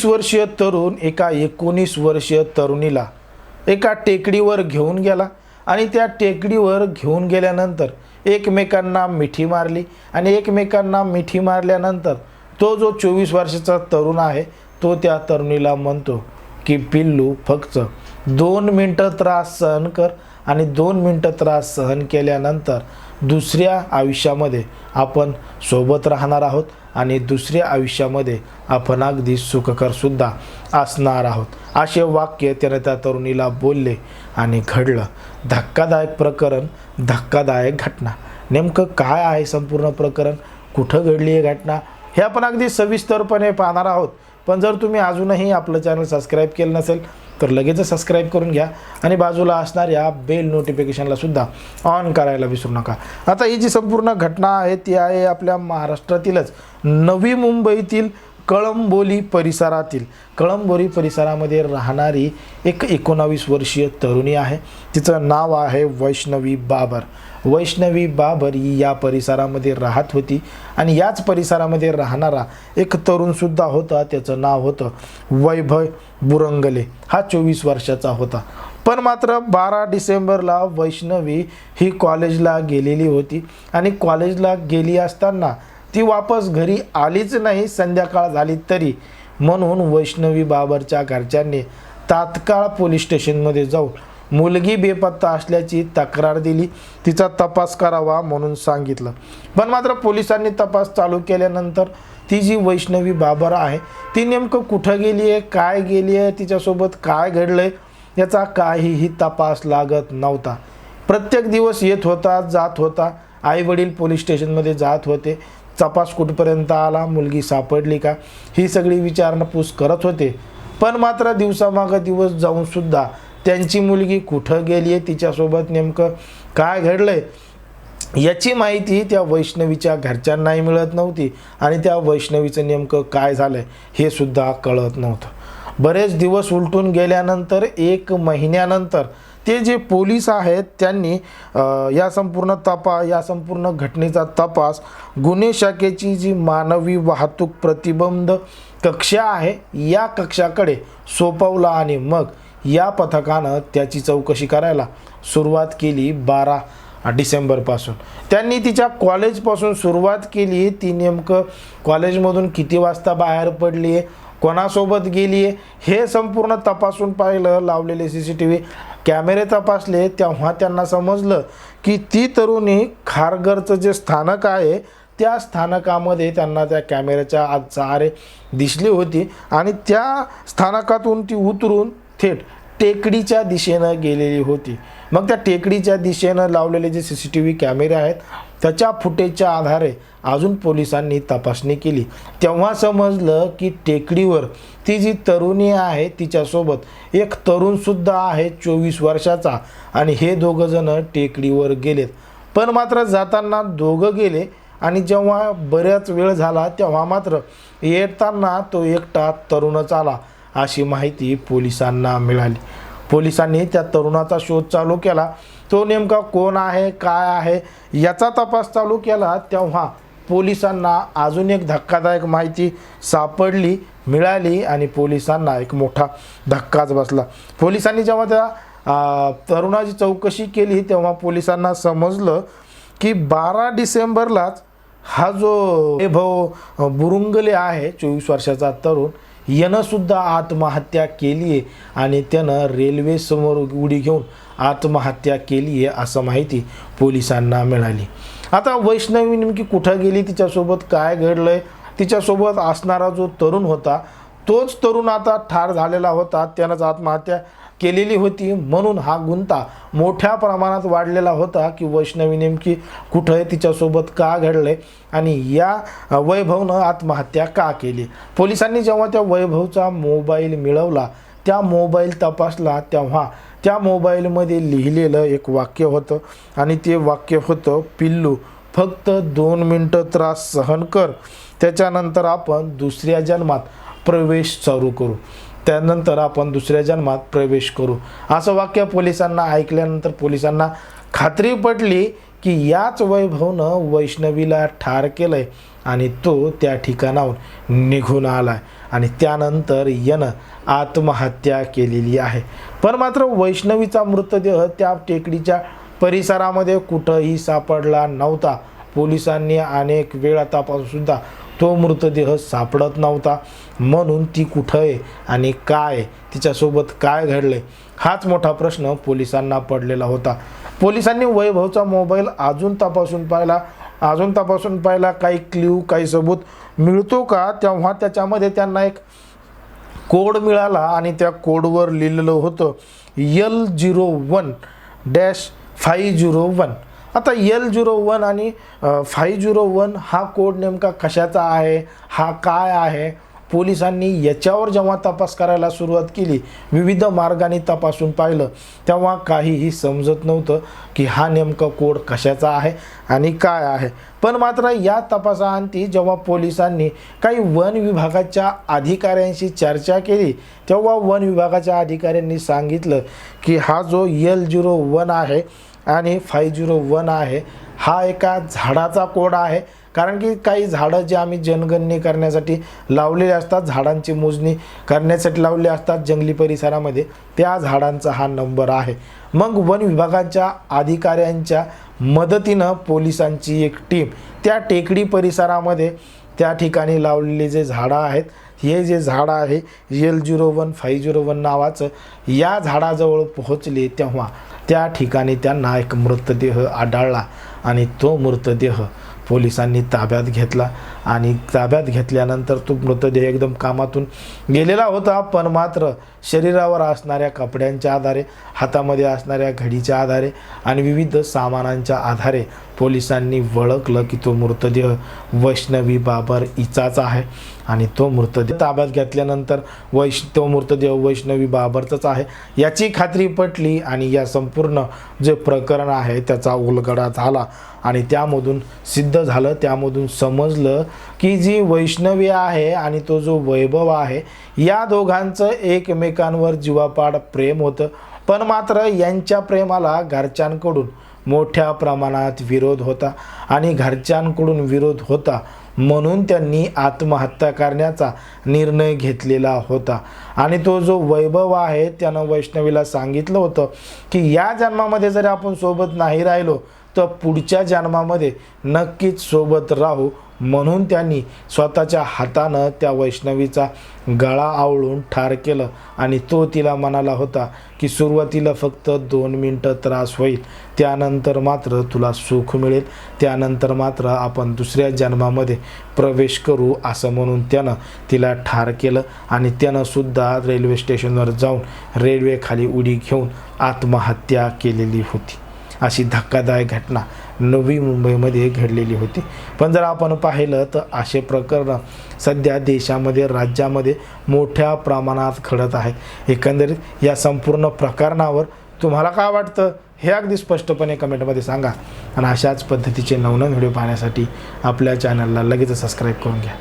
चोवीस वर्षीय तरुण एका एकोणीस वर्षीय तरुणीला एका टेकडीवर घेऊन गेला आणि त्या टेकडीवर घेऊन गेल्यानंतर एकमेकांना मिठी मारली आणि एकमेकांना मिठी मारल्यानंतर तो जो चोवीस वर्षाचा तरुण आहे तो त्या तरुणीला म्हणतो की पिल्लू फक्त दोन मिनटं त्रास सहन कर. आणि दोन मिनटं त्रास सहन केल्यानंतर दुसऱ्या आयुष्यामध्ये आपण सोबत राहणार आहोत आणि दुसऱ्या आयुष्यामध्ये आपण अगदी सुखकरसुद्धा असणार आहोत. असे वाक्य त्याने त्या तरुणीला बोलले आणि घडलं. धक्कादायक प्रकरण धक्कादायक घटना. नेमकं काय आहे संपूर्ण प्रकरण? कुठं घडली आहे घटना? हे आपण अगदी सविस्तरपणे पाहणार आहोत. पण जर तुम्ही अजूनही आपलं चॅनल सबस्क्राईब केलं नसेल तर लगेचच सबस्क्राईब करून घ्या. आणि बाजूला असणाऱ्या बेल नोटिफिकेशनला सुद्धा ऑन करायला विसरू नका. आता ही जी संपूर्ण घटना आहे ती आहे आपल्या महाराष्ट्रातीलच. नवी मुंबईतील कळंबोली परिसरातील. कळंबोली परिसरामध्ये राहणारी एक एकोणावीस वर्षीय तरुणी आहे. तिचं नाव आहे वैष्णवी बाबर. वैष्णवी बाबर ही या परिसरामध्ये राहत होती. आणि याच परिसरामध्ये राहणारा एक तरुणसुद्धा होता. त्याचं नाव होतं वैभव बुरंगले. हा चोवीस वर्षाचा होता. पण मात्र बारा डिसेंबरला वैष्णवी ही कॉलेजला गेलेली होती. आणि कॉलेजला गेली असताना ती वापस घरी आलीच नाही. संध्याकाळ झाली तरी. म्हणून वैष्णवी बाबरच्या घरच्यांनी तात्काळ पोलीस स्टेशनमध्ये जाऊन मुलगी बेपत्ता असल्याची तक्रार दिली. तिचा तपास करावा म्हणून सांगितलं. पण मात्र पोलिसांनी तपास चालू केल्यानंतर ती जी वैष्णवी बाबर आहे ती नेमकं कुठं गेली आहे काय गेली आहे तिच्यासोबत काय घडलं आहे याचा काहीही तपास लागत नव्हता. प्रत्येक दिवस येत होता जात होता. आई वडील पोलीस स्टेशनमध्ये जात होते. तपास कुठपर्यंत आला मुलगी सापडली का ही सगळी विचारपूस करत होते. पण मात्र दिवसामागं दिवस जाऊन सुद्धा त्यांची मुलगी कुठं गेली आहे तिच्यासोबत नेमकं काय घडलं आहे याची माहिती त्या वैष्णवीच्या घरच्यांनाही मिळत नव्हती आणि त्या वैष्णवीचं नेमकं काय झालंय हे सुद्धा कळत नव्हतं. बरेच दिवस उलटून गेल्यानंतर एक महिन्यानंतर ते जे पोलीस आहेत त्यांनी या संपूर्ण तपा या संपूर्ण घटनेचा तपास गुन्हे शाखेची जी मानवी वाहतूक प्रतिबंध कक्षा आहे या कक्षाकडे सोपवला आणि मग या पथकानं त्याची चौकशी करायला सुरुवात केली बारा डिसेंबरपासून. त्यांनी तिच्या कॉलेजपासून सुरुवात केली. ती नेमकं कॉलेजमधून किती वाजता बाहेर पडली आहे कोणासोबत गेली आहे हे संपूर्ण तपासून पाहिलं लावलेले सी सी टी व्ही कॅमेरे तपासले. तेव्हा त्यांना समजलं की ती तरुणी खारघरचं जे स्थानक आहे त्या स्थानकामध्ये त्यांना त्या कॅमेऱ्याच्या आजचा सहारे दिसली होती आणि त्या स्थानकातून ती उतरून थेट टेकडीच्या दिशेनं गेलेली होती. मग त्या टेकडीच्या दिशेनं लावलेले जे सी सी टी व्ही कॅमेरे आहेत त्याच्या फुटेजच्या आधारे अजून पोलिसांनी तपासणी केली. तेव्हा समजलं की टेकडीवर ती जी तरुणी आहे तिच्यासोबत एक तरुणसुद्धा आहे चोवीस वर्षाचा. आणि हे दोघं जण टेकडीवर गेलेत. पण मात्र जाताना दोघं गेले आणि जेव्हा बऱ्याच वेळ झाला तेव्हा मात्र येताना तो एकटा तरुणच आला. अशी माहिती पोलिसांना मिळाली. पोलिसांनी त्या तरुणाचा शोध चालू केला. तो नेमका कोण आहे काय आहे याचा तपास चालू केला तेव्हा पोलिसांना अजून एक धक्कादायक माहिती सापडली मिळाली आणि पोलिसांना एक मोठा धक्काच बसला. पोलिसांनी जेव्हा त्या तरुणाची चौकशी केली तेव्हा पोलिसांना समजलं की बारा डिसेंबरलाच हा जो वैभव बुरुंगले आहे चोवीस वर्षाचा तरुण यानं सुद्धा आत्महत्या केली आहे आणि त्यानं रेल्वेसमोर उडी घेऊन आत्महत्या केली आहे असं माहिती पोलिसांना मिळाली. आता वैष्णवी नेमकी कुठं गेली? तिच्यासोबत काय घडलं आहे तिच्यासोबत असणारा जो तरुण होता तोच तरुण आता ठार झालेला होता. त्यानंच आत्महत्या केलेली होती म्हणून हा गुंता मोठ्या प्रमाणात वाढलेला होता की वैष्णवी नेमकी कुठं आहे तिच्यासोबत का घडलंय आणि या वैभवनं आत्महत्या का केली? पोलिसांनी जेव्हा त्या वैभवचा मोबाईल मिळवला त्या मोबाईल तपासला तेव्हा त्या मोबाईलमध्ये लिहिलेलं एक वाक्य होतं आणि ते वाक्य होतं पिल्लू फक्त दोन मिनटं त्रास सहन कर त्याच्यानंतर आपण दुसऱ्या जन्मात प्रवेश चालू करू. त्यानंतर आपण दुसऱ्या जन्मात प्रवेश करू. असं वाक्य पोलिसांना ऐकल्यानंतर पोलिसांना खात्री पटली की याच वैभवनं वैष्णवीला ठार केलंय आणि तो त्या ठिकाणाहून निघून आला आणि त्यानंतर यानं आत्महत्या केलेली आहे. पण मात्र वैष्णवीचा मृतदेह त्या टेकडीच्या परिसरामध्ये कुठंही सापडला नव्हता. पोलिसांनी अनेक वेळा तपासूनसुद्धा तो मृतदेह सापडत नव्हता. म्हणून ती कुठं आहे आणि काय तिच्यासोबत काय घडलंय हाच मोठा प्रश्न पोलिसांना पडलेला होता. पोलिसांनी वैभवचा मोबाईल अजून तपासून पाहिला. अजून तपासून पाहिला काही क्ल्यू काही सबूत मिळतो का? तेव्हा त्याच्यामध्ये त्यांना एक कोड मिळाला आणि त्या कोडवर लिहिलेलं होतं L zero one dash five zero one. आता यल झिरो वन आणि फाईव्ह झिरो वन हा कोड नेमका कशाचा आहे? हा काय आहे? पोलिसांनी याच्यावर जेव्हा तपास करायला सुरुवात केली विविध मार्गाने तपासून पाहिलं तेव्हा काहीही समजत नव्हतं की हा नेमका कोड कशाचा आहे आणि काय आहे. पण मात्र या तपासाअंती जेव्हा पोलिसांनी काही वन विभागाच्या अधिकाऱ्यांशी चर्चा केली तेव्हा वन विभागाच्या अधिकाऱ्यांनी सांगितलं की हा जो यल झिरो वन आहे आणि फाय झिरो वन आहे हा एका झाडाचा कोड आहे कारण की काही झाडं जे आम्ही जनगणने करण्यासाठी लावलेले असतात झाडांची मोजणी करण्यासाठी लावले असतात जंगली परिसरामध्ये त्या झाडांचा हा नंबर आहे. मग वन विभागाच्या अधिकाऱ्यांच्या मदतीनं पोलिसांची एक टीम त्या टेकडी परिसरामध्ये त्या ठिकाणी लावलेले जे झाडं आहेत हे जे झाड आहे L zero one five zero one नावाचं या झाडाजवळ पोहोचले तेव्हा त्या ठिकाणी त्यांना एक मृतदेह आढळला आणि तो मृतदेह पोलिसांनी ताब्यात घेतला आणि ताब्यात घेतल्यानंतर तो मृतदेह एकदम कामातून गेलेला होता पण मात्र शरीरावर असणाऱ्या कपड्यांच्या आधारे हातामध्ये असणाऱ्या घडीच्या आधारे आणि विविध सामानांच्या आधारे पोलिसांनी वळखलं की तो मृतदेह वैष्णवी बाबर इचाच आहे. आणि तो मृतदेह ताब्यात घेतल्यानंतर वैश तो मृतदेह वैष्णवी बाबरचाच आहे. याची खात्री पटली आणि या संपूर्ण जे प्रकरण आहे त्याचा उलगडा झाला. आणि त्यामधून सिद्ध झालं त्यामधून समजलं की जी वैष्णवी आहे आणि तो जो वैभव आहे या दोघांचं एकमेकांवर जीवापाड प्रेम होतं. पण मात्र यांच्या प्रेमाला घरच्यांकडून मोठ्या प्रमाणात विरोध होता आणि घरच्यांकडून विरोध होता म्हणून त्यांनी आत्महत्या करण्याचा निर्णय घेतलेला होता. आणि तो जो वैभव आहे त्यानं वैष्णवीला सांगितलं होतं की या जन्मामध्ये जरी आपण सोबत नाही राहिलो तर पुढच्या जन्मामध्ये नक्कीच सोबत राहू म्हणून त्यांनी स्वतःच्या हातानं त्या वैष्णवीचा गळा आवळून ठार केलं आणि तो तिला म्हणाला होता की सुरुवातीला फक्त दोन मिनटं त्रास होईल त्यानंतर मात्र तुला सुख मिळेल त्यानंतर मात्र आपण दुसऱ्या जन्मामध्ये प्रवेश करू असं म्हणून त्यानं तिला ठार केलं आणि त्यानं सुद्धा रेल्वे स्टेशनवर जाऊन रेल्वेखाली उडी घेऊन आत्महत्या केलेली होती. अशी धक्कादायक घटना नवी मुंबईमध्ये घडलेली होती. पण जर आपण पाहिलं तर असे प्रकरणं सध्या देशामध्ये राज्यामध्ये मोठ्या प्रमाणात घडत आहेत. एकंदरीत या संपूर्ण प्रकरणावर तुम्हाला काय वाटतं? हे अगदी स्पष्टपणे कमेंटमध्ये सांगा. आणि अशाच पद्धतीचे नवनवीन व्हिडिओ पाहण्यासाठी आपल्या चॅनलला लगेच सबस्क्राईब करून घ्या.